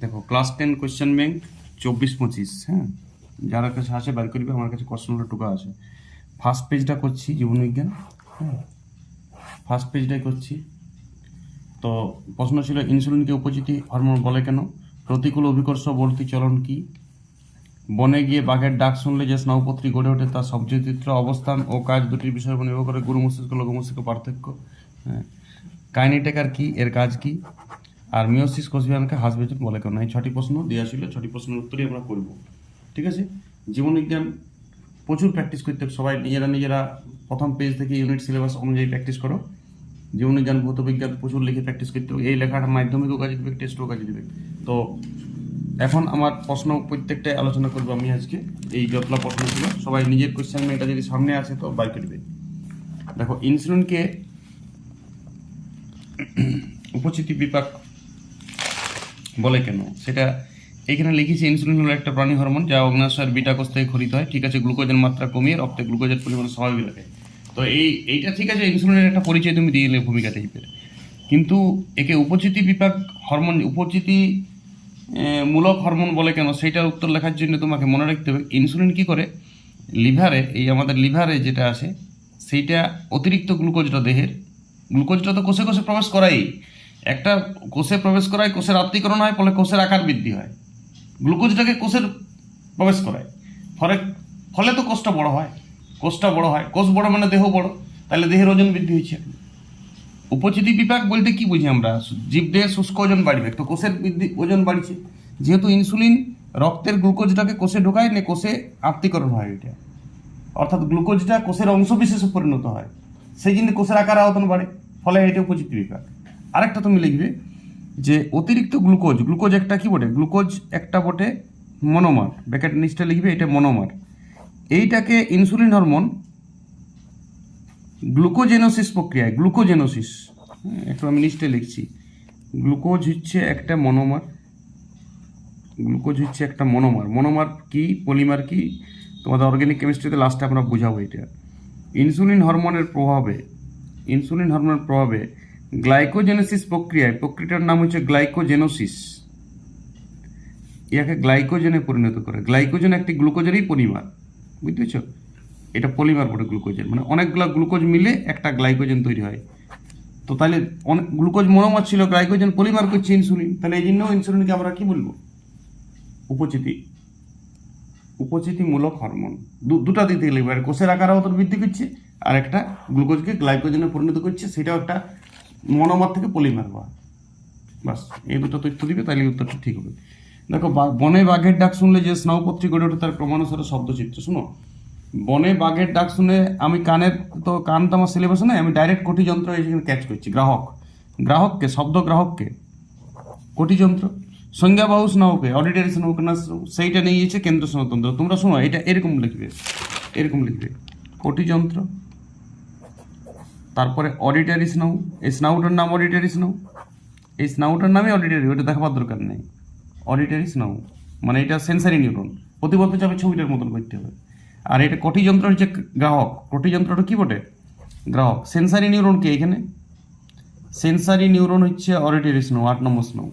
দেখো class ten question bank চব্বিশ পঁচিশ হ্যাঁ? যারা কাছে আছে, বার করবে, আমার কাছে কোশ্চেনগুলো টুকা আছে। ফার্স্ট পেজটা করছি, জীবনবিজ্ঞান হ্যাঁ? ফার্স্ট পেজটাই করছি। তো প্রশ্ন ছিল ইনসুলিনকে উপচিতি হরমোন বলে কেন? প্রতিকূল অভিকর্ষবর্তী চলন কি? বনে গিয়ে বাঘের ডাক শুনলে যে স্নায়ুপত্রী গড়ে ওঠে, তার সবচিত্র অবস্থান ও কাজ দুটির বিষয়ের উপর নির্ভর করে। গুরু মস্তিষ্ক লঘু মস্তিষ্ক পার্থক্য হ্যাঁ? কাইনেটেকার কি, এর কাজ কি? আর মিওসিস কোষবিহানকে হাসবেচন বলে কেন এই ছটি প্রশ্ন দেওয়া ছিল, ছটি প্রশ্নের উত্তরই আমরা করব। ঠিক আছে? জীবনবিজ্ঞান প্রচুর প্র্যাকটিস করতে। সবাই নিজেরা নিজেরা প্রথম পেজ থেকে ইউনিট সিলেবাস অনুযায়ী প্র্যাকটিস করো। জীবনবিজ্ঞান ভৌত বিজ্ঞান প্রচুর লিখে প্র্যাকটিস করতে এই লেখাটা মাধ্যমিকও কাজে দেবে টেস্টও কাজে দেবে তো এখন আমার প্রশ্ন প্রত্যেকটাই আলোচনা করব আমি আজকে। এই যতলা প্রশ্ন ছিল, সবাই নিজের কোশ্চেন এটা যদি সামনে আসে তো বাই করবে দেখো ইনসুলিনকে উপচিতি বিপাক বলে কেন? সেটা এখানে লিখেছি ইনসুলিন হলো একটা প্রাণী হরমোন যা অগ্নাশয়ের বিটা কোষ থেকে খরিত হয়। ঠিক আছে গ্লুকোজের মাত্রা কমিয়ে রক্তে গ্লুকোজের পরিমাণ স্বাভাবিক রাখে। তো এই, এইটা ঠিক আছে ইনসুলিনের একটা পরিচয় তুমি দিয়ে দিলে ভূমিকা টাইপের কিন্তু একে উপচিতি বিপাক হরমোন উপচিতি মূলক হরমোন বলে কেন? সেইটার উত্তর লেখার জন্য তোমাকে মনে রাখতে হবে ইনসুলিন কি করে? লিভারে, এই আমাদের লিভারে যেটা আছে সেইটা অতিরিক্ত গ্লুকোজটা দেহের গ্লুকোজটা তো কোষে কোষে প্রবেশ করাই একটা কোষে প্রবেশ করায়, কোষের আত্মীকরণ হয়, ফলে কোষের আকার বৃদ্ধি হয়। গ্লুকোজটাকে কোষের প্রবেশ করায়। ফলে ফলে তো কোষটা বড় হয়। কোষটা বড় হয়। কোষ বড় মানে দেহ বড়। তাহলে দেহের ওজন বৃদ্ধি হচ্ছে উপচিতি বিপাক বলতে কি বুঝি আমরা? জীবদেহের শুষ্ক ওজন বাড়বে। তো কোষের বৃদ্ধি, ওজন বাড়ছে। যেহেতু ইনসুলিন, রক্তের গ্লুকোজটাকে কোষে ঢোকায়, না কোষে আত্মীকরণ হয় এটা। অর্থাৎ গ্লুকোজটা কোষের অংশবিশেষে পরিণত হয়। সেই জন্য কোষের আকার আয়তন বাড়ে। ফলে এটা উপচিতি বিপাক। আরেকটা তুমি লিখবে যে অতিরিক্ত গ্লুকোজ গ্লুকোজ একটা কি বটে? গ্লুকোজ একটা বটে মনোমার। ব্যাকেট নিচটা লিখবে এটা মনোমার। এইটাকে ইনসুলিন হরমোন গ্লুকোজেনোসিস প্রক্রিয়ায় গ্লুকোজেনোসিস। হ্যাঁ, একটু আমি লিস্টে লিখছি। গ্লুকোজ হচ্ছে একটা মনোমার। গ্লুকোজ হচ্ছে একটা মনোমার। মনোমার কি পলিমার কি? তোমাদের অর্গানিক কেমিস্ট্রিতে লাস্টে আমরা বোঝাবো এটা। ইনসুলিন হরমোনের প্রভাবে ইনসুলিন হরমোনের প্রভাবে গ্লাইকোজেনোসিস প্রক্রিয়ায়, প্রক্রিয়াটার নাম হচ্ছে গ্লাইকোজেনোসিস। ইয়াকে গ্লাইকোজেনে পরিণত করে। গ্লাইকোজেন একটি গ্লুকোজেরই পলিমার বুঝতে পেরেছ এটা পলিমার বটে গ্লুকোজের মানে অনেকগুলো গ্লুকোজ মিলে একটা গ্লাইকোজেন তৈরি হয়। তো তাহলে অনেক গ্লুকোজ মনোমার ছিল, গ্লাইকোজেন পলিমার করছে ইনসুলিন। তাহলে এই জন্য ইনসুলিনকে আমরা কি বলব? উপচিতি। উপচিতিমূলক হরমোন। দুটা দিক থেকে লিখবে আর কোষের আকার আয়তন বৃদ্ধি করছে, আর একটা গ্লুকোজকে গ্লাইকোজেনে পরিণত করছে, সেটাও একটা মনোমার থেকে পলিমার হওয়া। বাস, এই দুটো তথ্য দিবে তাহলে উত্তরটা ঠিক হবে। দেখো, বা- বনে বাঘের ডাক শুনলে যে স্নায়ুপত্রী গড়ে ওঠে তার ক্রমানুসারে শব্দচিত্র। শুনো, বনে বাঘের ডাক শুনে আমি কানের তো কান তো আমার সিলেবাসে নয় আমি ডাইরেক্ট কোটি যন্ত্র এখানে ক্যাচ করছি, গ্রাহক। গ্রাহককে, শব্দ গ্রাহককে। কোটি যন্ত্র। সংজ্ঞাবাহু স্নায়ুকে অডিটারি স্নায়ুকে না, সেইটা নিয়ে গিয়েছে কেন্দ্র স্নাতন্ত্র তোমরা শোনো, এটা এরকম লিখবে এরকম লিখবে। কোটি যন্ত্র। তারপরে অডিটারি স্নাউ এই স্নাউটার নাম অডিটারি স্নাউ এই স্নাউটার নামে অডিটারি ওটা দেখাবার দরকার নেই। অডিটারি স্নাউ মানে এটা সেন্সারি নিউরন প্রতিবদ্ধ চাপে ছবিটার মতন করতে হবে। আর এটা কোটি যন্ত্র হচ্ছে গ্রাহক। কোটি যন্ত্রটা কী বটে? গ্রাহক। সেন্সারি নিউরন কি এখানে? সেন্সারি নিউরন হচ্ছে অডিটারি স্নাউ আট নম্বর স্নাউ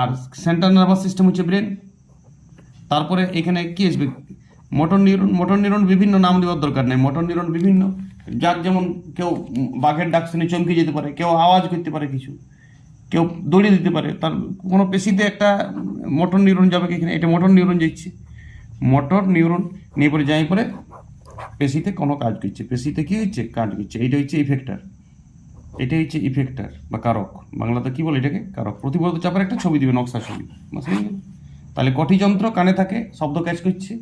আর সেন্ট্রাল নার্ভাস সিস্টেম হচ্ছে ব্রেন তারপরে এখানে কী আসবে? মোটর নিউরন মোটর নিউরন বিভিন্ন নাম দেওয়ার দরকার নেই। মোটর নিউরন বিভিন্ন। যার যেমন কেউ বাঘের ডাক শুনে চমকে যেতে পারে, কেউ আওয়াজ করতে পারে কিছু, কেউ দৌড়িয়ে দিতে পারে, তার কোনো পেশিতে একটা মোটর নিউরন যাবে এখানে এটা মোটর নিউরন যাচ্ছে। মোটর নিউরন নিয়ে পরে যাই পরে পেশিতে কোনো কাজ করছে, পেশিতে কী হচ্ছে? কাজ করছে, এইটা হচ্ছে ইফেক্টার এটা হচ্ছে ইফেক্টার বা কারক, বাংলাতে কি বলে এটাকে? কারক প্রতিবদ্ধ চাপের একটা ছবি দিবে নকশা ছবি। তাহলে কটি যন্ত্র কানে থাকে, শব্দ ক্যাচ করছে,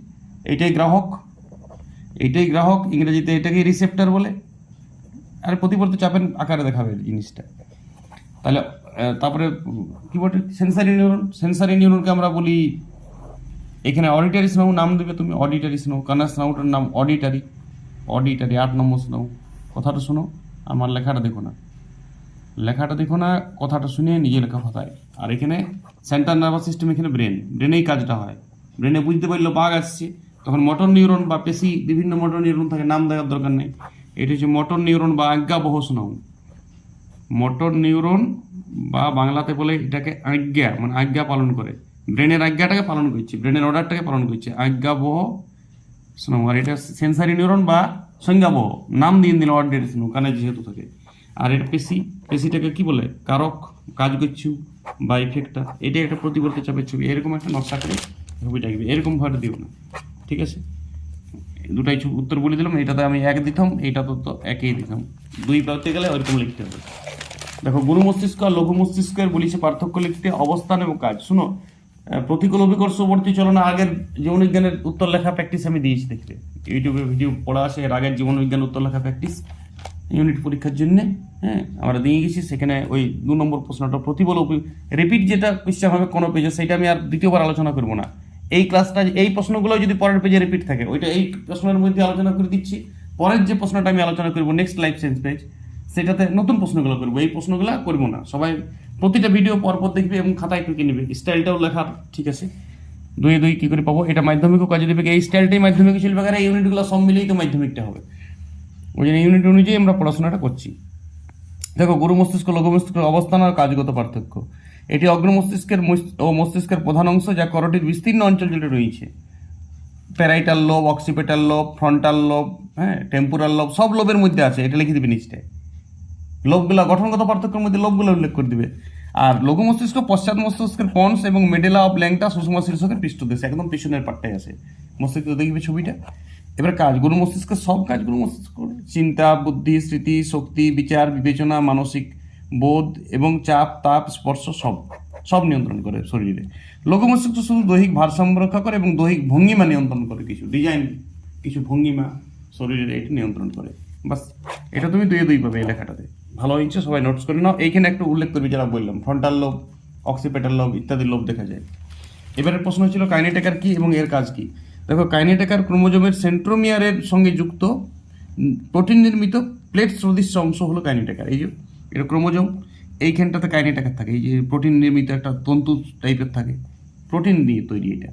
এইটাই গ্রাহক এইটাই গ্রাহক, ইংরেজিতে এটাকে রিসেপ্টার বলে। আর প্রতিবর্ত চাপের আকারে দেখাবে জিনিসটা। তাহলে তারপরে, কি বলে সেন্সারি নিউরন সেন্সারি নিউরনকে আমরা বলি, এখানে অডিটারি স্নাউ নাম দেবে তুমি অডিটারি স্নাউ কানা স্নাউটার নাম অডিটারি অডিটারি আট নম্বর স্নাউ কথাটা শোনো, আমার লেখাটা দেখো না। লেখাটা দেখো না, কথাটা শুনে নিজে লেখা কথায়। আর এখানে সেন্ট্রাল নার্ভাস সিস্টেম এখানে ব্রেন ব্রেনেই কাজটা হয়। ব্রেনে বুঝতে পারল বাঘ আসছে। তখন মোটর নিউরন বা পেশি বিভিন্ন মোটর নিউরন থাকে, নাম দেওয়ার দরকার নেই। এটা হচ্ছে মোটর নিউরন বা আজ্ঞাবহ স্নায়ু মোটর নিউরন বা বাংলাতে বলে এটাকে আজ্ঞা মানে আজ্ঞা পালন করে। ব্রেনের আজ্ঞাটাকে পালন করছে ব্রেনের অর্ডারটাকে পালন করছে। আজ্ঞাবহ স্নো আর এটা সেন্সারি নিউরন বা সংজ্ঞাবহ, নাম দিয়ে দিল অর্ডার স্নো কানে যেহেতু থাকে। আর এটা পেশি, পেশিটাকে কি বলে? কারক কাজ করছু বা ইফেক্টটা এটা একটা প্রতিবর্তী চাপের ছবি। এরকম একটা নকশা করে ছবিটা এরকম ভাবে দিও না। ঠিক আছে? দুটাই উত্তর বলে দিলাম এটাতে আমি এক দিতাম, এইটা তো একই দিতাম। দুই পাতে গেলে ওইরকম লিখতে হবে। দেখো, গুরু মস্তিষ্ক আর লঘু মস্তিষ্কের বলেছে পার্থক্য লিখতে অবস্থান এবং কাজ। শুনো প্রতিকূল অভিকর্ষবর্তী চলনা আগের জীবন বিজ্ঞানের উত্তর লেখা প্র্যাকটিস আমি দিয়েছি দেখতে। ইউটিউবে ভিডিও পড়া আছে এর আগের জীবন বিজ্ঞান উত্তর লেখা প্র্যাকটিস ইউনিট পরীক্ষার জন্য হ্যাঁ আমরা দিয়ে গেছি। সেখানে ওই দু নম্বর প্রশ্নটা প্রতিবল রিপিট যেটা কোয়েশ্চেন হবে কোনো পেজে সেটা আমি আর দ্বিতীয়বার আলোচনা করব না। এই ক্লাসটা এই প্রশ্নগুলো যদি পরের পেজে রিপিট থাকে, ওইটা এই প্রশ্নের মধ্যে আলোচনা করে দিচ্ছি। পরের যে প্রশ্নটা আমি আলোচনা করব নেক্সট লাইফ সেন্স পেজ সেটাতে নতুন প্রশ্নগুলো করব। এই প্রশ্নগুলো করব না। সবাই প্রতিটা ভিডিও পরপর দেখবে এবং খাতায় টুকে নেবে। স্টাইলটাও লেখার, ঠিক আছে? দুই দুই কী করে পাবো? এটা মাধ্যমিকও কাজে দেবে। এই স্টাইলটাই মাধ্যমিক চলবে আর এই ইউনিটগুলো সব মিলেই তো মাধ্যমিকটা হবে। ওই জন্য ইউনিট অনুযায়ী আমরা পড়াশোনাটা করছি। দেখো, গুরু মস্তিষ্ক লঘু মস্তিষ্কের অবস্থান আর কাজগত পার্থক্য। এটি অগ্র মস্তিষ্কের ও মস্তিষ্কের প্রধান অংশ যা করটির বিস্তীর্ণ অঞ্চল জুড়ে রয়েছে। Parietal lobe, occipital lobe, frontal lobe হ্যাঁ টেম্পোরাল লোব, সব লোবের মধ্যে আছে, এটা লিখে দিবে নিচটায়। লোকগুলো গঠনগত পার্থক্যের মধ্যে লোকগুলো উল্লেখ করে দিবে। আর লঘু মস্তিষ্ক, পশ্চাৎ মস্তিষ্কের পন্স এবং মেডেলা অফ ল্যাংটা সুষমা শীর্ষকের পৃষ্ঠদেশ, একদম পিছনের পাটটাই আছে। মস্তিষ্ক দেখবে ছবিটা। এবার কাজ, গুরু মস্তিষ্কের সব কাজ গুরু মস্তিষ্ক চিন্তা, বুদ্ধি, স্মৃতি, শক্তি, বিচার, বিবেচনা, মানসিক বোধ এবং চাপ, তাপ, স্পর্শ সব সব নিয়ন্ত্রণ করে শরীরে। লঘু মস্তিষ্ক শুধু দৈহিক ভারসাম্য রক্ষা করে এবং দৈহিক ভঙ্গিমা নিয়ন্ত্রণ করে কিছু। ডিজাইন, কিছু ভঙ্গিমা শরীরের এটি নিয়ন্ত্রণ করে। বাস, এটা তুমি দুই দুই পাবে এই লেখাটাতে। ভালো হয়েছে, সবাই নোটস করে নাও। এইখানে একটু উল্লেখ করবি যারা বললাম ফ্রন্টাল লোভ অক্সিপেটাল লোভ ইত্যাদি লোভ দেখা যায়। এবারের প্রশ্ন ছিল কাইনেটেকার কি এবং এর কাজ কি? দেখো কাইনেটেকার ক্রোমোজোমের সেন্ট্রোমিয়ারের সঙ্গে যুক্ত প্রোটিন নির্মিত প্লেট সদৃশ্য অংশ হলো কাইনেটেকার এই যে এটা ক্রোমোজোম, এইখানটাতে কাইনেটেকার থাকে, এই যে প্রোটিন নির্মিত একটা তন্তু টাইপের থাকে, প্রোটিন দিয়ে তৈরি এটা।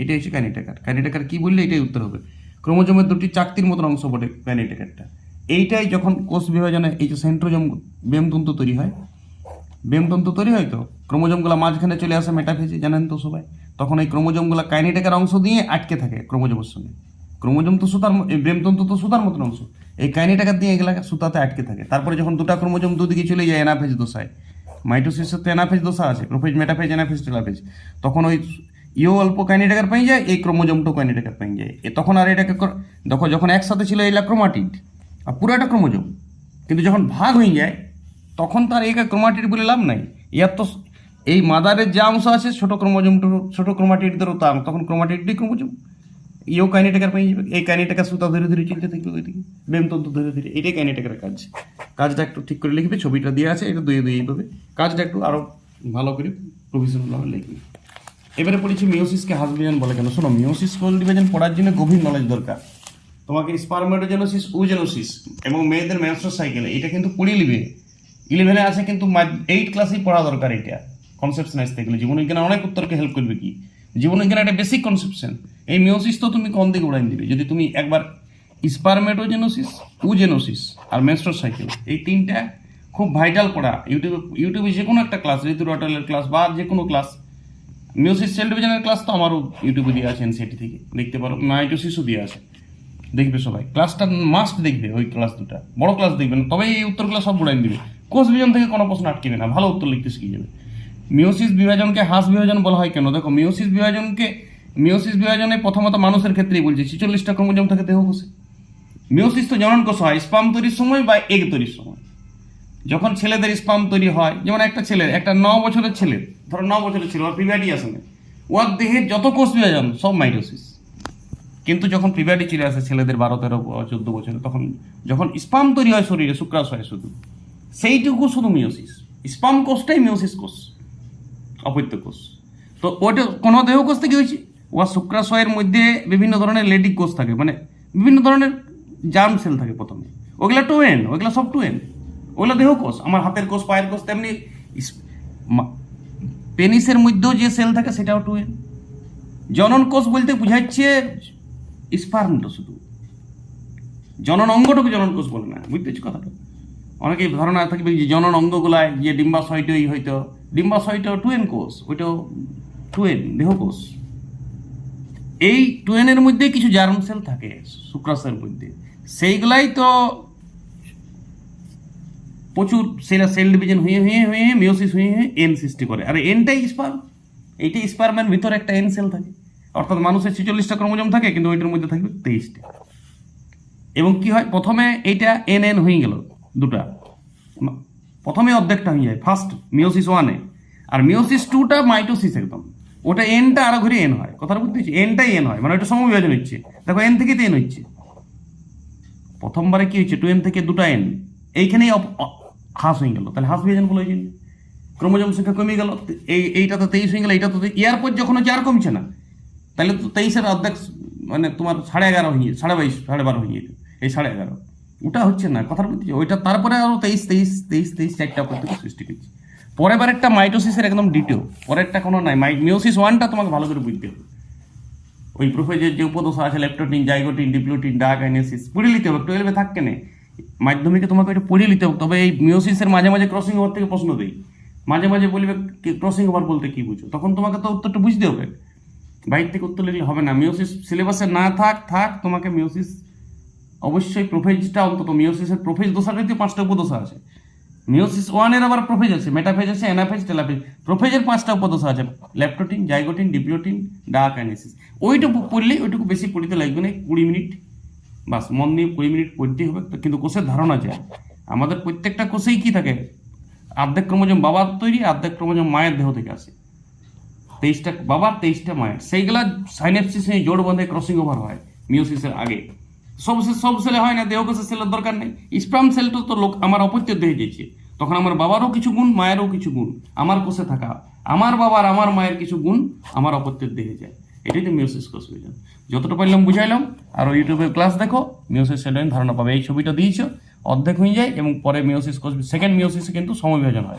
এটা হচ্ছে কাইনেটেকার কাইনেটেকার কী বললে এটাই উত্তর হবে। ক্রোমোজোমের দুটি চাকতির মতন অংশ বটে কাইনেটেকারটা এইটাই যখন কোষ বিভাজনে এই যে সেন্ট্রোজোম, বেমতন্তু তৈরি হয়, বেমতন্তু তৈরি হয় তো, ক্রোমোজোমগুলো মাঝখানে চলে আসে মেটাফেজে, জানেন তো সবাই? তখন এই ক্রোমোজোমগুলো কাইনেটেকার অংশ দিয়ে আটকে থাকে ক্রোমোজোমের সঙ্গে। ক্রোমোজোম তো সুতার বেমতন্তু তো সুতার মতন অংশ। এই কাইনেটেকার দিয়ে এগুলা সুতাতে আটকে থাকে। তারপরে যখন দুটা ক্রোমোজোম দুদিকে চলে যায় এনাফেজ দোষায় মাইটোসিসের তো এনাফেজ দোষা আছে, প্রোফেজ, মেটাফেজ এনাফেজ টেলাফেজ। তখন ওই ইও অল্প কাইনেটেকার পাই যায়, এই ক্রোমোজোমটাও কাইনেটেকার পাই যায়। এ তখন আর এটাকে দেখো, যখন একসাথে ছিল এইলা ক্রোমাটিড আর পুরোটা ক্রোমোজোম, কিন্তু যখন ভাগ হয়ে যায়, তখন তার একে ক্রোমাটিড বলে লাভ নাই। ইয়ার তো এই মাদারের যে অংশ আছে, ছোট ক্রোমোজোমটা, ছোট ক্রোমাটিডদেরও তা তখন ক্রোমাটিডই ক্রোমোজোম। ইও কাইনেটেকার পেয়ে যাবে এই কাইনেটেকার সুতা ধীরে ধীরে চলতে থাকবে ওইদিকে বেমতন্তু ধীরে ধীরে এটাই কাইনেটেকারের কাজ কাজটা একটু ঠিক করে লিখবে ছবিটা দিয়ে আছে এটা দুই দুই এইভাবে কাজটা একটু আরও ভালো করে প্রফেশনালভাবে লিখবে এবারে পড়েছি মিওসিসকে হাস বিভাজন বলে কেন শোনো মিওসিস কোল ডিভিশন পড়ার জন্য গভীর নলেজ দরকার তোমাকে স্পারমেটোজেনোসিস উজেনোসিস এবং মেয়েদের মেনস্ট্রাল সাইকেল এটা কিন্তু পড়িয়ে নিবে ইলেভেনে আছে কিন্তু এইট ক্লাসেই পড়া দরকার এটা কনসেপশন আসতে গেলে জীবনবিজ্ঞানে অনেক উত্তরকে হেল্প করবে কি জীবনবিজ্ঞানে একটা বেসিক কনসেপশন এই মিওসিস তো তুমি কোন দিকে উড়াই দিবে? যদি তুমি একবার স্পারমেটোজেনোসিস উজেনোসিস আর মেনস্ট্রাল সাইকেল এই তিনটা খুব ভাইটাল পড়া ইউটিউবে ইউটিউবে যে কোনো একটা ক্লাস ঋতু রটালের ক্লাস বা যে কোনো ক্লাস মিউজিক সেল ডিভিশনের ক্লাস তো আমারও ইউটিউবে দিয়ে আছে এনসিটি থেকে। দেখতে পারো নাইটোসিসও দিয়ে আছে। দেখবে সবাই। ক্লাসটা মাস্ট দেখবে ওই ক্লাস দুটা। বড় ক্লাস দেখবে না তবে এই উত্তরগুলো সব বুড়াই দিবে। কোষ বিভাজন থেকে কোনো প্রশ্ন আটকেবে না, ভালো উত্তর লিখতে শিখে যাবে মিওসিস বিভাজনকে হাঁস বিভাজন বলা হয় কেন? দেখো মিওসিস বিভাজনকে মিওসিস বিভাজনে প্রথমত মানুষের ক্ষেত্রেই বলছি, ছিচল্লিশটা ক্রোমোজোম থাকে দেহকোষে মিওসিস তো জনন কোষ হয়, স্পাম তৈরির সময় বা এগ তৈরির সময়। যখন ছেলেদের স্পাম তৈরি হয়, যেমন একটা ছেলের, একটা ন বছরের ছেলে ধরো ন বছরের ছেলে, ওর প্রিভ্যাটি আসে না, ওর দেহের যত কোষ বিভাজন, সব মাইটোসিস। কিন্তু যখন প্রিভ্যাটি চলে আসে ছেলেদের বারো, তেরো, চোদ্দ বছরে তখন যখন স্পাম তৈরি হয় শরীরে, শুক্রাশয় শুধু, সেইটুকু শুধু মিওসিস স্পাম কোষটাই মিওসিস কোষ। অপত্য কোষ। তো ওটা কোনো দেহ কোষ থেকে হয়েছে? ও শুক্রাশয়ের মধ্যে বিভিন্ন ধরনের লেডিক কোষ থাকে মানে বিভিন্ন ধরনের জার্ম সেল থাকে প্রথমে। ওগুলা টু এন ওগুলা সব টু এন ওগুলা দেহ কোষ, আমার হাতের কোষ, পায়ের কোষ, তেমনি পেনিসের মধ্যেও যে সেল থাকে সেটাও টু এন জনন কোষ বলতে বুঝাচ্ছে স্পার্মটা শুধু। জনন অঙ্গটাকে জনন কোষ বলে না, বুঝতে কথাটা? অনেকেই ধারণা থাকবে যে জনন অঙ্গগুলায় যে ডিম্বাশয়টই হয়তো, ডিম্বাশয়টা টুয়েন কোষ ওইটাও টুয়েন দেহকোষ এই টুয়েনের মধ্যে কিছু জার্ম সেল থাকে শুক্রাশয়ের মধ্যে। সেইগুলাই তো প্রচুর সেটা সেল ডিভিশন হয়ে হয়ে হয়ে মিওসিস হয়ে হয়ে এন সৃষ্টি করে। আর এনটাই স্পার্ম এইটাই স্পার্মের ভিতরে একটা এন সেল থাকে। অর্থাৎ মানুষের ছেচল্লিশটা ক্রোমোজোম থাকে, কিন্তু ওইটার মধ্যে থাকবে তেইশটা। এবং কি হয়? প্রথমে এইটা এন এন হয়ে গেল। দুটা। প্রথমে অর্ধেকটা হয়ে যায় ফার্স্ট মিওসিস ওয়ানে আর মিওসিস টুটা মাইটোসিস একদম। ওটা এনটা আরও ঘুরে এন হয়। কথাটা বুঝতে পেরেছি? এনটাই এন হয়। মানে ওটা সমবিভাজন হচ্ছে। দেখো এন থেকে তো এন হচ্ছে। প্রথমবারে কি হচ্ছে? টু এন থেকে দুটা এন এইখানেই অ- হয়ে গেল। তাহলে হ্রাস বিভাজন বলে জন্য ক্রোমোজোম সংখ্যা কমে গেল। এই এইটা তো তেইশ হয়ে গেল, এইটা তো তে- ইয়ার পর যখন হচ্ছে আর কমছে না, তাহলে তো তেইশের অর্ধেক মানে তোমার সাড়ে এগারো হয়ে সাড়ে বাইশ, সাড়ে বারো হয়ে যেত এই সাড়ে এগারো। ওটা হচ্ছে না কথার বুঝছি ওইটা তারপরে আরও তেইশ তেইশ তেইশ তেইশ চারটা প্রত্যেক সৃষ্টি করছে। পরের বার একটা মাইটোসিসের একদম ডিটেও পরেরটা কোনো নাই। মাই মিওসিস ওয়ানটা তোমাকে ভালো করে বুঝতে হবে। ওই প্রোফেজের যে উপদশা আছে ল্যাপটোটিন জাইগোটিন ডিপ্লোটিন ডাকাইনেসিস পড়ে নিতে হবে টুয়েলভে থাকবে না মাধ্যমিকে তোমাকে ওইটা পড়ে নিতে হবে তবে এই মিওসিসের মাঝে মাঝে ক্রসিং ওভার থেকে প্রশ্ন দেই। মাঝে মাঝে বলবে ক্রসিং ওভার বলতে কী বুঝো? তখন তোমাকে তো উত্তরটা বুঝতে হবে। বাইর থেকে উত্তর লিখলে হবে না। মিওসিস সিলেবাসে না থাক থাক তোমাকে মিওসিস অবশ্যই প্রোফেজটা অন্তত মিওসিসের প্রোফেজ দোষাটাই তো পাঁচটা উপদশা আছে। মিওসিস ওয়ানের আবার প্রোফেজ আছে মেটাফেজ আছে অ্যানাফেজ টেলাফেজ প্রোফেজের পাঁচটা উপদশা আছে ল্যাপটোটিন জাইগোটিন ডিপ্লোটিন ডাক অ্যানালিসিস ওইটুকু পড়লেই ওইটুকু বেশি পড়িতে লাগবে না, কুড়ি মিনিট, বাস, মন নিয়ে কুড়ি মিনিট পড়তেই হবে কিন্তু কোষের ধারণা যায় আমাদের প্রত্যেকটা কোষেই কি থাকে? অর্ধেক ক্রোমোজোম বাবার তৈরি আর্ধেক ক্রোমোজোম মায়ের দেহ থেকে আসে। তেইশটা বাবার, তেইশটা মায়ের। সেইগুলা সাইনেপসিসে জোড় বন্ধে ক্রসিং ওভার হয় মিওসিসের আগে। সব সে- সব সেলে হয় না দেহকোষের সেলের দরকার নেই। স্প্রাম সেলটা তো লোক আমার অপত্য দেহে গেছে তখন আমার বাবারও কিছু গুণ, মায়েরও কিছু গুণ। আমার কোষে থাকা। আমার বাবার, আমার মায়ের কিছু গুণ আমার অপত্যের দেহে যায়। এটাই তো মিওসিস কোষ বুঝলাম যতটা পারলাম বুঝাইলাম। আর ইউটিউবের ক্লাস দেখো। মিওসিস সেলের ধারণা পাবে। এই ছবিটা দিয়েছ। অর্ধেক হয়ে যায় এবং পরে মিওসিস কোষ সেকেন্ড মিওসিসে কিন্তু সমবিভাজন হয়।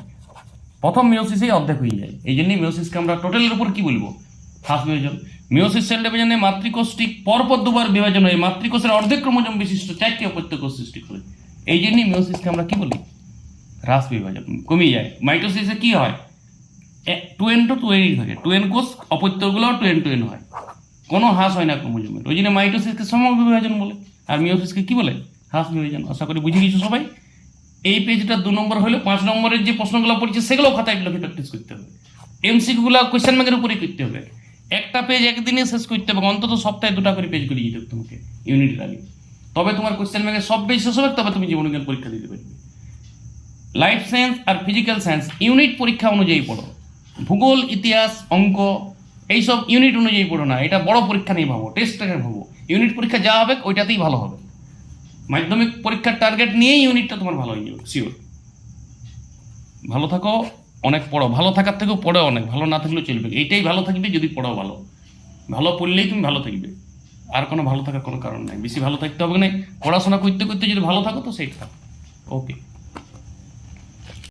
প্রথম মিওসিসেই অর্ধেক হয়ে যায়। এই জন্যই মিওসিসকে আমরা টোটালের উপর কি বলব? ফার্স্ট বিভাজন মিওসিস সেল ডিভিশনে মাতৃকোষটি পরপর দুবার বিভাজন হয় মাতৃকোষের অর্ধেক ক্রোমোজোম বিশিষ্ট চারটি অপত্য কোষ সৃষ্টি করে। এই জন্যই মিওসিসকে আমরা কি বলি? হ্রাস বিভাজন। কমে যায়। মাইটোসিসে কি হয়? টু এন টু টু এনই থাকে। টু এন কোষ অপত্যগুলোও টু এন টু এন হয়। কোনো হ্রাস হয় না ক্রোমোজোমের। ওই জন্য মাইটোসিসকে সম বিভাজন বলে। আর মিওসিসকে কি বলে? হ্রাস বিভাজন। আশা করি বুঝে গেছো সবাই? এই পেজটা দু নম্বর হলে, পাঁচ নম্বরের যে প্রশ্নগুলো পড়ছে সেগুলো খাতায় লিখে প্র্যাকটিস করতে হবে। এমসিগুলো কোয়েশ্চেন ব্যাংকের উপরেই করতে হবে। একটা পেজ একদিনে শেষ করতে হবে, অন্তত সপ্তাহে দুটা করে পেজ করে যেতে হবে তোমাকে ইউনিট আগে তবে তোমার কোয়েশ্চেন ব্যাংকের সব পেজ শেষ হবে, তবে তুমি জীবনজ্ঞান পরীক্ষা দিতে পারবে। লাইফ সায়েন্স আর ফিজিক্যাল সায়েন্স ইউনিট পরীক্ষা অনুযায়ী পড়ো। ভূগোল, ইতিহাস, অঙ্ক, এইসব ইউনিট অনুযায়ী পড়ো না, এটা বড় পরীক্ষা নিয়ে ভাবো টেস্টটাকে ভাবো। ইউনিট পরীক্ষা যা হবে, ওইটাতেই ভালো হবে। মাধ্যমিক পরীক্ষার টার্গেট নিয়েই ইউনিটটা তোমার ভালো হয়ে যাবে শিওর ভালো থাকো। অনেক পড়ো ভালো থাকার থেকেও পড়ে অনেক, ভালো না থাকলেও চলবে। এইটাই ভালো থাকবে যদি পড়ো ভালো। ভালো পড়লেই তুমি ভালো থাকবে। আর কোনো ভালো থাকার কোনো কারণ নাই। বেশি ভালো থাকতে হবে না। পড়াশোনা করতে করতে যদি ভালো থাকো তো সেই থাকো। ওকে